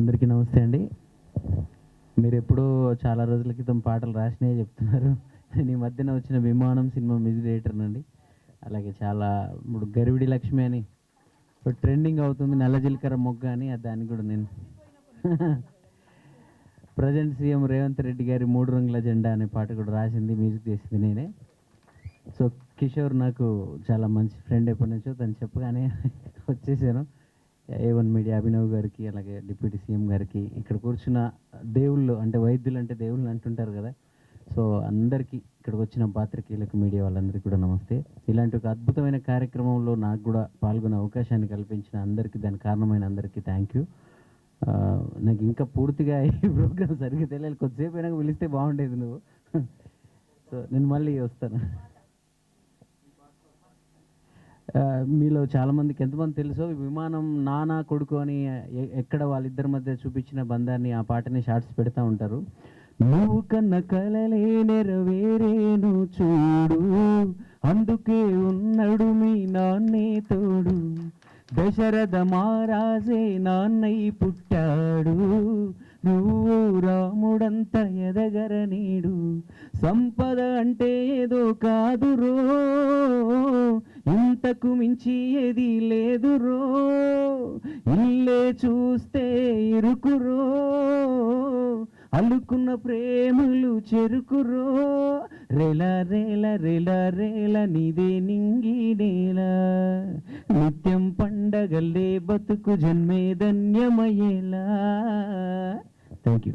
అందరికీ నమస్తే అండి. మీరు ఎప్పుడో చాలా రోజుల క్రితం పాటలు రాసినాయే చెప్తున్నారు. నేను ఈ మధ్యన వచ్చిన విమానం సినిమా మ్యూజిక్ డైరెక్టర్ అండి అలాగే చాలా ఇప్పుడు గరివిడి లక్ష్మి అని ఇప్పుడు ట్రెండింగ్ అవుతుంది. నల్ల జీలకర్ర మొగ్గ అని దాన్ని కూడా నేను ప్రజెంట్ సీఎం రేవంత్ రెడ్డి గారి మూడు రంగుల జెండా అనే పాట కూడా రాసింది మ్యూజిక్ చేసింది నేనే. సో కిషోర్ నాకు చాలా మంచి ఫ్రెండ్ ఎప్పటి నుంచో తను చెప్పగానే వచ్చేసాను. ఏ వన్ మీడియా అభినవ్ గారికి అలాగే డిప్యూటీ సీఎం గారికి ఇక్కడ కూర్చున్న దేవుళ్ళు అంటే వైద్యులు అంటే దేవుళ్ళు అంటుంటారు కదా. సో అందరికీ ఇక్కడికి వచ్చిన పాత్రికేయులకు మీడియా వాళ్ళందరికీ కూడా నమస్తే. ఇలాంటి ఒక అద్భుతమైన కార్యక్రమంలో నాకు కూడా పాల్గొనే అవకాశాన్ని కల్పించిన అందరికీ దాని కారణమైన అందరికీ థ్యాంక్ యూ నాకు ఇంకా పూర్తిగా ఈ ప్రోగ్రామ్ సరిగ్గా తెలియాలి కొద్దిసేపు అయినా పిలిస్తే బాగుండేది నువ్వు. సో నేను మళ్ళీ వస్తాను. మీలో చాలామందికి ఎంతమంది తెలుసో విమానం నానా కొడుకు అని ఎక్కడ వాళ్ళిద్దరి మధ్య చూపించిన బంధాన్ని ఆ పాటని షార్ట్స్ పెడతా ఉంటారు. నువ్వు కన్న కలలే నెరవేరేను చూడు అందుకే ఉన్నాడు మీ నాన్నే తోడు. దశరథ మహారాజే నాన్నయ్య పుట్టాడు నువ్వు రాముడంత ఎదగర నీడు సంపద అంటే ఏదో కాదురో ఇంతకు మించి ఏది లేదురో. ఇల్లే చూస్తే ఇరుకురో. అల్లుకున్న ప్రేమలు చెరుకురో. రెల రేల రెల రేల నీదే నింగి నేల. నిత్యం పండగల్లే బతుకు జన్మే ధన్యమయ్యేలా. Thank you